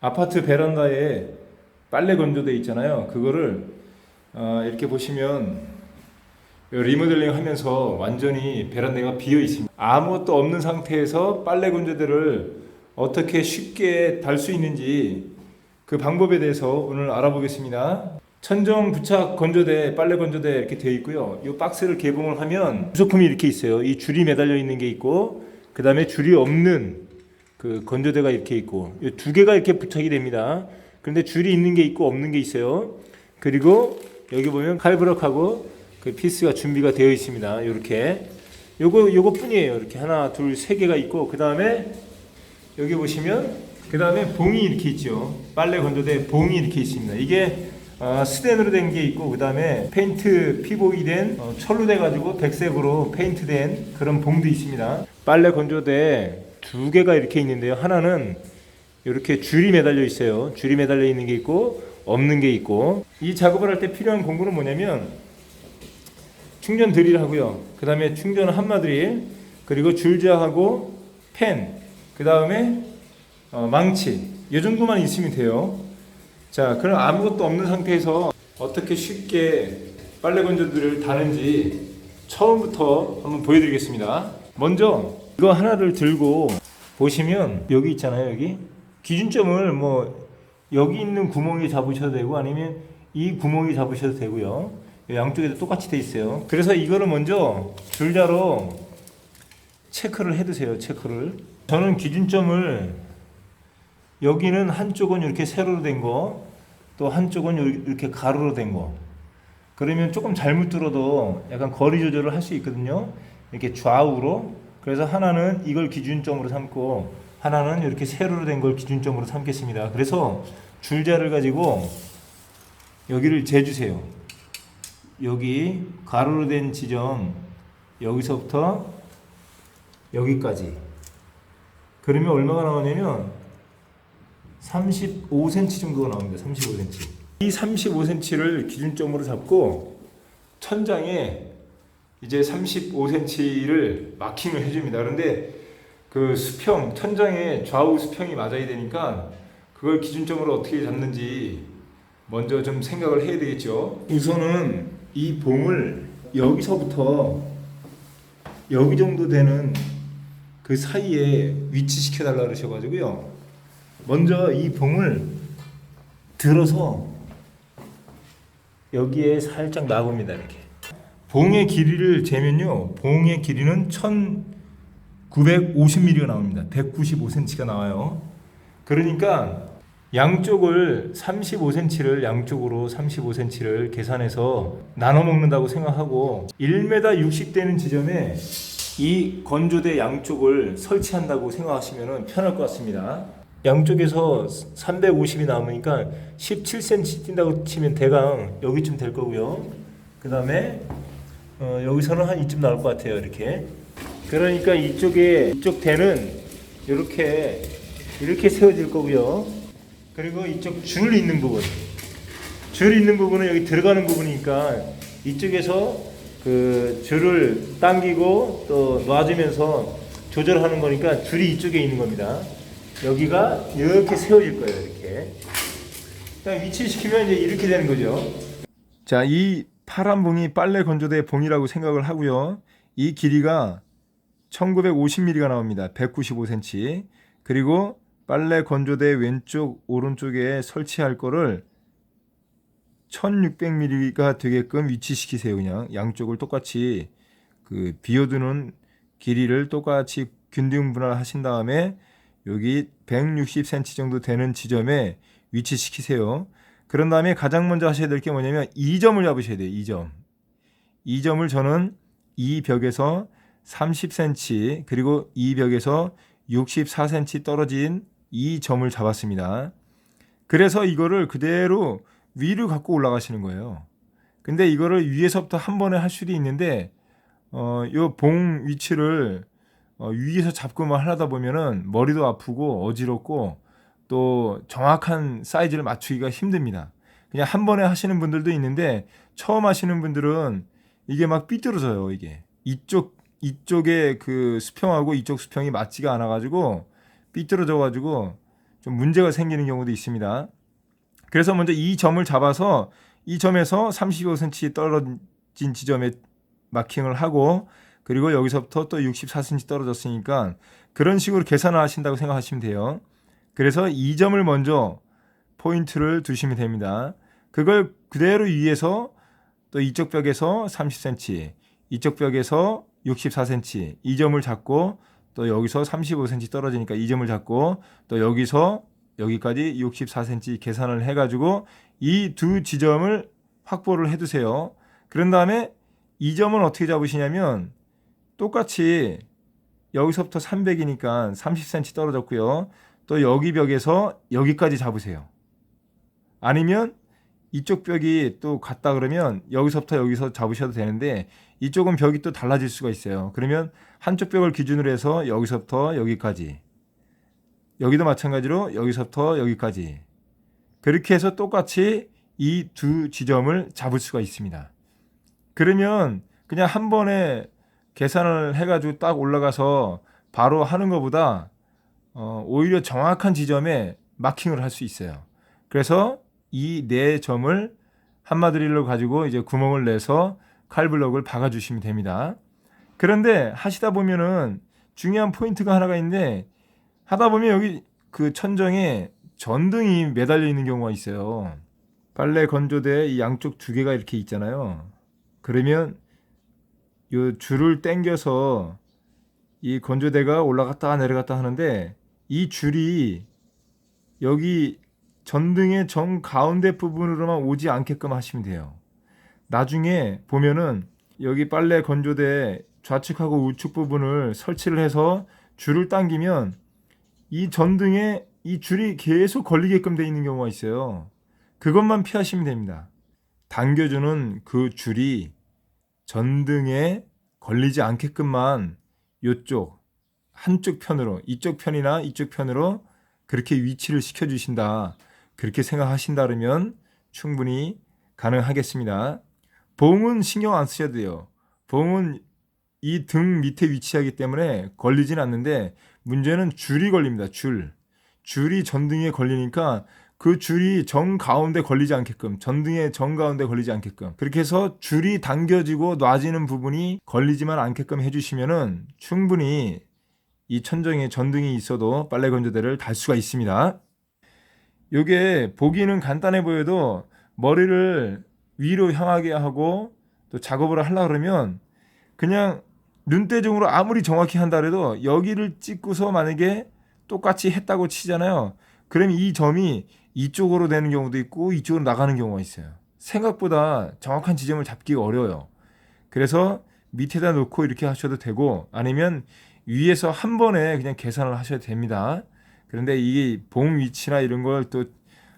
아파트 베란다에 빨래 건조대 있잖아요. 그거를 어, 이렇게 보시면 리모델링 하면서 완전히 베란다가 비어 있습니다. 아무것도 없는 상태에서 빨래 건조대를 어떻게 쉽게 달 수 있는지 그 방법에 대해서 오늘 알아보겠습니다. 천정 부착 건조대, 빨래 건조대 이렇게 되어 있고요. 이 박스를 개봉을 하면 부속품이 이렇게 있어요. 이 줄이 매달려 있는 게 있고, 그 다음에 줄이 없는 그 건조대가 이렇게 있고, 이두 개가 이렇게 부착이 됩니다. 그런데 줄이 있는 게 있고 없는 게 있어요. 그리고 여기 보면 칼브럭하고 그 피스가 준비가 되어 있습니다. 이렇게. 요거 요거 뿐이에요. 이렇게 하나, 둘, 세 개가 있고 그 다음에 여기 보시면 그 다음에 봉이 이렇게 있죠. 빨래 건조대 봉이 이렇게 있습니다. 이게 어, 스텐으로 된 게 있고 그 다음에 페인트 피복이 된 어, 철로 돼가지고 백색으로 페인트 된 그런 봉도 있습니다. 빨래 건조대 두 개가 이렇게 있는데요. 하나는 이렇게 줄이 매달려 있어요. 줄이 매달려 있는 게 있고 없는 게 있고 이 작업을 할 때 필요한 공구는 뭐냐면 충전 드릴 하고요. 그 다음에 충전 한마 드릴 그리고 줄자하고 펜, 그 다음에 어, 망치 이 정도만 있으면 돼요. 자, 그럼 아무것도 없는 상태에서 어떻게 쉽게 빨래 건조들을 다는지 처음부터 한번 보여드리겠습니다. 먼저 이거 하나를 들고 보시면 여기 있잖아요, 여기 기준점을 뭐 여기 있는 구멍에 잡으셔도 되고 아니면 이 구멍에 잡으셔도 되고요. 양쪽에도 똑같이 돼 있어요. 그래서 이거를 먼저 줄자로 체크를 해 두세요. 체크를. 저는 기준점을 여기는 한쪽은 이렇게 세로로 된 거, 또 한쪽은 이렇게 가로로 된 거. 그러면 조금 잘못 들어도 약간 거리 조절을 할 수 있거든요. 이렇게 좌우로. 그래서 하나는 이걸 기준점으로 삼고 하나는 이렇게 세로로 된 걸 기준점으로 삼겠습니다. 그래서 줄자를 가지고 여기를 재주세요. 여기 가로로 된 지점 여기서부터 여기까지. 그러면 얼마가 나오냐면 35cm 정도가 나옵니다. 35cm. 이 35cm를 기준점으로 잡고 천장에 이제 35cm를 마킹을 해줍니다. 그런데 그 수평, 천장에 좌우 수평이 맞아야 되니까 그걸 기준점으로 어떻게 잡는지 먼저 좀 생각을 해야 되겠죠. 우선은 이 봉을 여기서부터 여기 정도 되는 그 사이에 위치시켜 달라 그러셔가지고요. 먼저 이 봉을 들어서 여기에 살짝 놔봅니다 이렇게. 봉의 길이를 재면요, 봉의 길이는 1,950mm가 나옵니다. 195cm가 나와요. 그러니까 양쪽을 35cm를 양쪽으로 35cm를 계산해서 나눠 먹는다고 생각하고 1m 60 되는 지점에 이 건조대 양쪽을 설치한다고 생각하시면 편할 것 같습니다. 양쪽에서 350이 남으니까 17cm 뛴다고 치면 대강 여기쯤 될 거고요. 그 다음에 어, 여기서는 한 이쯤 나올 것 같아요. 이렇게. 그러니까 이쪽에 이쪽 대는 이렇게 이렇게 세워질 거고요. 그리고 이쪽 줄 있는 부분, 줄 있는 부분은 여기 들어가는 부분이니까 이쪽에서 그 줄을 당기고 또 놔주면서 조절하는 거니까 줄이 이쪽에 있는 겁니다. 여기가 이렇게 세워질 거예요. 이렇게. 딱 위치시키면 이제 이렇게 되는 거죠. 자, 이 파란 봉이 빨래 건조대 봉이라고 생각을 하고요. 이 길이가 1950mm가 나옵니다. 195cm. 그리고 빨래 건조대 왼쪽 오른쪽에 설치할 거를 1600mm가 되게끔 위치시키세요. 그냥 양쪽을 똑같이 그 비워두는 길이를 똑같이 균등 분할하신 다음에 여기 160cm 정도 되는 지점에 위치시키세요. 그런 다음에 가장 먼저 하셔야 될 게 뭐냐면 이 점을 잡으셔야 돼요. 이 점. 이 점을 저는 이 벽에서 30cm 그리고 이 벽에서 64cm 떨어진 이 점을 잡았습니다. 그래서 이거를 그대로 위로 갖고 올라가시는 거예요. 근데 이거를 위에서부터 한 번에 할 수도 있는데 어, 요 봉 위치를 어, 위에서 잡고만 하다 보면은 머리도 아프고 어지럽고 또 정확한 사이즈를 맞추기가 힘듭니다. 그냥 한 번에 하시는 분들도 있는데 처음 하시는 분들은 이게 막 삐뚤어져요. 이게 이쪽 이쪽에 그 수평하고 이쪽 수평이 맞지가 않아 가지고 삐뚤어져 가지고 좀 문제가 생기는 경우도 있습니다. 그래서 먼저 이 점을 잡아서 이 점에서 35cm 떨어진 지점에 마킹을 하고 그리고 여기서부터 또 64cm 떨어졌으니까 그런 식으로 계산을 하신다고 생각하시면 돼요. 그래서 이 점을 먼저 포인트를 두시면 됩니다. 그걸 그대로 위에서 또 이쪽 벽에서 30cm, 이쪽 벽에서 64cm 이 점을 잡고 또 여기서 35cm 떨어지니까 이 점을 잡고 또 여기서 여기까지 64cm 계산을 해가지고 이 두 지점을 확보를 해두세요. 그런 다음에 이 점은 어떻게 잡으시냐면 똑같이 여기서부터 300이니까 30cm 떨어졌고요. 또 여기 벽에서 여기까지 잡으세요. 아니면 이쪽 벽이 또 같다 그러면 여기서부터 여기서 잡으셔도 되는데 이쪽은 벽이 또 달라질 수가 있어요. 그러면 한쪽 벽을 기준으로 해서 여기서부터 여기까지 여기도 마찬가지로 여기서부터 여기까지 그렇게 해서 똑같이 이 두 지점을 잡을 수가 있습니다. 그러면 그냥 한 번에 계산을 해가지고 딱 올라가서 바로 하는 것보다 어, 오히려 정확한 지점에 마킹을 할 수 있어요. 그래서 이 네 점을 한마드릴로 가지고 이제 구멍을 내서 칼블럭을 박아주시면 됩니다. 그런데 하시다 보면은 중요한 포인트가 하나가 있는데 하다 보면 여기 그 천정에 전등이 매달려 있는 경우가 있어요. 빨래 건조대 이 양쪽 두 개가 이렇게 있잖아요. 그러면 요 줄을 당겨서 이 건조대가 올라갔다 내려갔다 하는데 이 줄이 여기 전등의 정 가운데 부분으로만 오지 않게끔 하시면 돼요. 나중에 보면은 여기 빨래 건조대 좌측하고 우측 부분을 설치를 해서 줄을 당기면 이 전등에 이 줄이 계속 걸리게끔 돼 있는 경우가 있어요. 그것만 피하시면 됩니다. 당겨주는 그 줄이 전등에 걸리지 않게끔만 이쪽 한쪽 편으로 이쪽 편이나 이쪽 편으로 그렇게 위치를 시켜 주신다. 그렇게 생각하신다면 충분히 가능하겠습니다. 봉은 신경 안 쓰셔도 돼요. 봉은 이 등 밑에 위치하기 때문에 걸리진 않는데 문제는 줄이 걸립니다. 줄. 줄이 전등에 걸리니까 그 줄이 정 가운데 걸리지 않게끔 전등의 정 가운데 걸리지 않게끔 그렇게 해서 줄이 당겨지고 놔지는 부분이 걸리지만 않게끔 해주시면은 충분히 이 천정에 전등이 있어도 빨래 건조대를 달 수가 있습니다. 요게 보기는 간단해 보여도 머리를 위로 향하게 하고 또 작업을 하려 그러면 그냥 눈대중으로 아무리 정확히 한다 해도 여기를 찍고서 만약에 똑같이 했다고 치잖아요. 그럼 이 점이 이쪽으로 되는 경우도 있고 이쪽으로 나가는 경우가 있어요. 생각보다 정확한 지점을 잡기가 어려워요. 그래서 밑에다 놓고 이렇게 하셔도 되고 아니면 위에서 한 번에 그냥 계산을 하셔도 됩니다. 그런데 이게 봉 위치나 이런 걸 또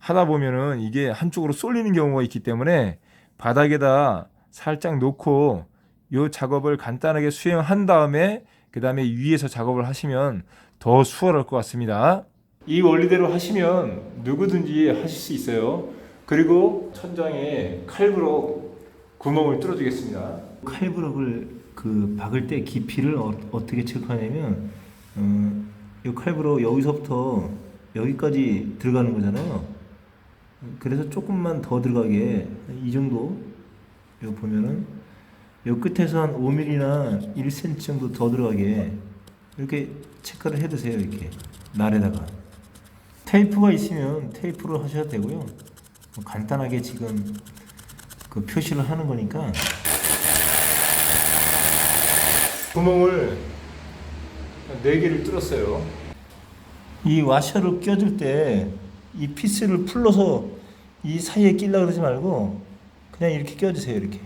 하다 보면은 이게 한쪽으로 쏠리는 경우가 있기 때문에 바닥에다 살짝 놓고 요 작업을 간단하게 수행한 다음에 그 다음에 위에서 작업을 하시면 더 수월할 것 같습니다. 이 원리대로 하시면 누구든지 하실 수 있어요. 그리고 천장에 칼브로 구멍을 뚫어주겠습니다. 칼브럭을 그 박을 때 깊이를 어, 떻게 체크하냐면 음, 이 칼브럭 여기서부터 여기까지 들어가는 거잖아요. 그래서 조금만 더 들어가게 이 정도 요 보면은 요 끝에서 한 5mm나 1cm 정도 더 들어가게 이렇게 체크를 해두세요 이렇게 날에다가 테이프가 있으면 테이프로 하셔도 되고요. 뭐 간단하게 지금 그 표시를 하는 거니까 구멍을 네 개를 뚫었어요. 이 와셔를 껴줄 때 이 피스를 풀러서 이 사이에 끼려 그러지 말고 그냥 이렇게 껴주세요 이렇게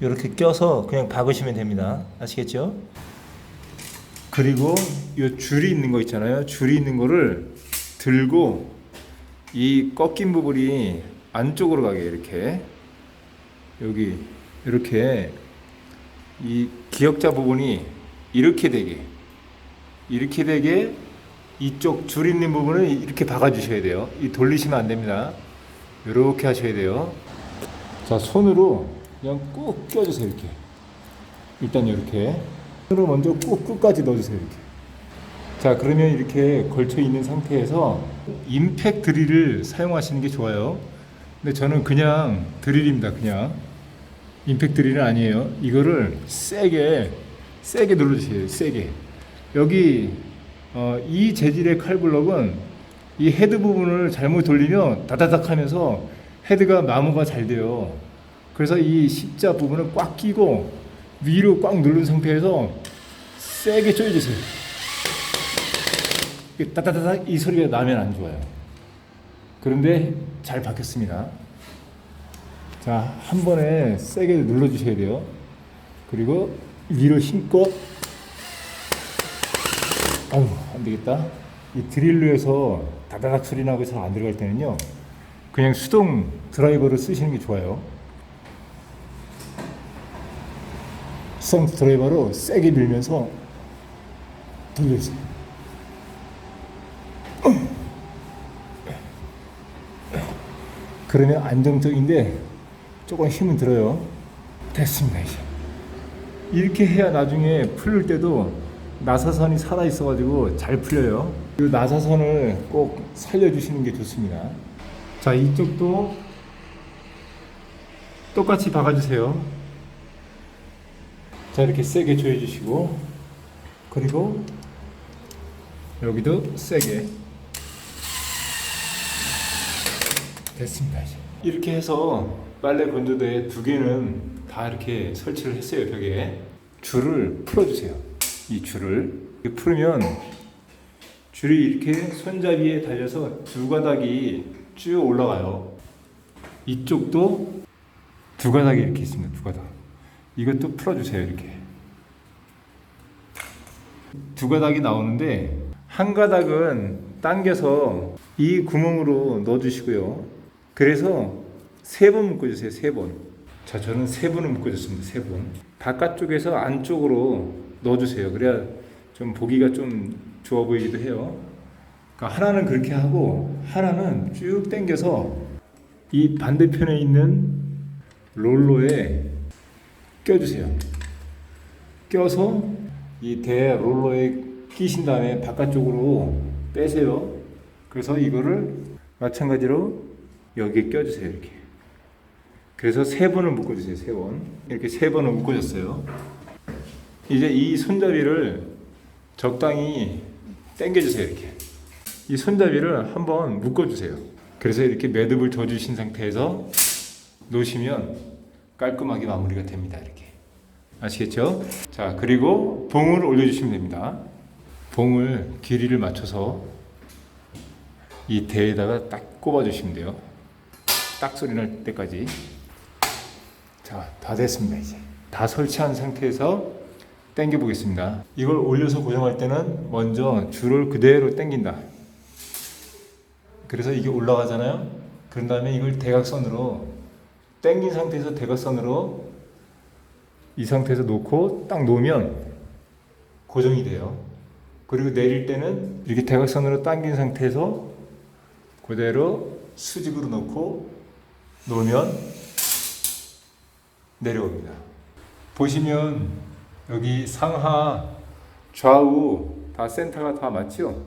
이렇게 껴서 그냥 박으시면 됩니다 아시겠죠? 그리고 이 줄이 있는 거 있잖아요. 줄이 있는 거를 들고 이 꺾인 부분이 안쪽으로 가게 이렇게 여기 이렇게 이 기역자 부분이 이렇게 되게 이렇게 되게 이쪽 줄 있는 부분을 이렇게 박아 주셔야 돼요. 이 돌리시면 안 됩니다. 이렇게 하셔야 돼요. 자 손으로 그냥 꾹 껴주세요 이렇게 일단 이렇게 손으로 먼저 꾹 끝까지 넣어주세요 이렇게 자 그러면 이렇게 걸쳐 있는 상태에서 임팩 드릴을 사용하시는 게 좋아요. 근데 저는 그냥 드릴입니다. 그냥 임팩 드릴은 아니에요. 이거를 세게 세게 눌러주세요. 세게 여기 어, 이 재질의 칼블럭은 이 헤드 부분을 잘못 돌리면 다다닥 하면서 헤드가 마모가 잘 돼요. 그래서 이 십자 부분을 꽉 끼고 위로 꽉 누른 상태에서 세게 조여주세요. 따다다닥 이 소리가 나면 안 좋아요. 그런데 잘 박혔습니다. 자, 한 번에 세게 눌러주셔야 돼요. 그리고 위로 힘껏. 아유, 안 되겠다. 이 드릴로 해서 다다닥 소리 나고 잘 안 들어갈 때는요. 그냥 수동 드라이버를 쓰시는 게 좋아요. 수동 드라이버로 세게 밀면서 돌려주세요. 그러면 안정적인데 조금 힘은 들어요. 됐습니다 이제. 이렇게 해야 나중에 풀릴 때도 나사선이 살아 있어가지고 잘 풀려요. 이 나사선을 꼭 살려주시는 게 좋습니다. 자 이쪽도 똑같이 박아주세요. 자 이렇게 세게 조여주시고 그리고 여기도 세게 됐습니다 이제 이렇게 해서 빨래 건조대 두 개는 다 이렇게 설치를 했어요 벽에. 줄을 풀어주세요 이 줄을. 이렇게 풀면 줄이 이렇게 손잡이에 달려서 두 가닥이 쭉 올라가요. 이쪽도 두 가닥이 이렇게 있습니다 두 가닥. 이것도 풀어주세요 이렇게. 두 가닥이 나오는데 한 가닥은 당겨서 이 구멍으로 넣어주시고요. 그래서 세 번 묶어주세요. 세 번. 자, 저는 세 번을 묶어줬습니다. 세 번. 바깥쪽에서 안쪽으로 넣어주세요. 그래야 좀 보기가 좀 좋아 보이기도 해요. 그러니까 하나는 그렇게 하고 하나는 쭉 당겨서 이 반대편에 있는 롤러에 껴주세요. 껴서 이 대 롤러에 끼신 다음에 바깥쪽으로 빼세요. 그래서 이거를 마찬가지로 여기에 껴주세요. 이렇게. 그래서 세 번을 묶어주세요. 세 번. 이렇게 세 번을 묶어줬어요. 이제 이 손잡이를 적당히 당겨주세요. 이렇게. 이 손잡이를 한번 묶어주세요. 그래서 이렇게 매듭을 져주신 상태에서 놓으시면 깔끔하게 마무리가 됩니다. 이렇게. 아시겠죠? 자, 그리고 봉을 올려주시면 됩니다. 봉을 길이를 맞춰서 이 대에다가 딱 꼽아주시면 돼요. 딱 소리 날 때까지. 자, 다 됐습니다, 이제. 다 설치한 상태에서 당겨 보겠습니다. 이걸 올려서 고정할 때는 먼저 줄을 그대로 당긴다. 그래서 이게 올라가잖아요. 그런 다음에 이걸 대각선으로 당긴 상태에서 대각선으로 이 상태에서 놓고 딱 놓으면 고정이 돼요. 그리고 내릴 때는 이렇게 대각선으로 당긴 상태에서 그대로 수직으로 놓고 놓으면 내려옵니다. 보시면 여기 상하 좌우 다 센터가 다 맞죠?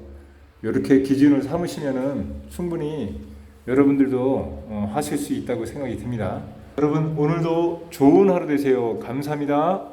이렇게 기준을 삼으시면은 충분히 여러분들도 어, 하실 수 있다고 생각이 듭니다. 여러분 오늘도 좋은 하루 되세요. 감사합니다.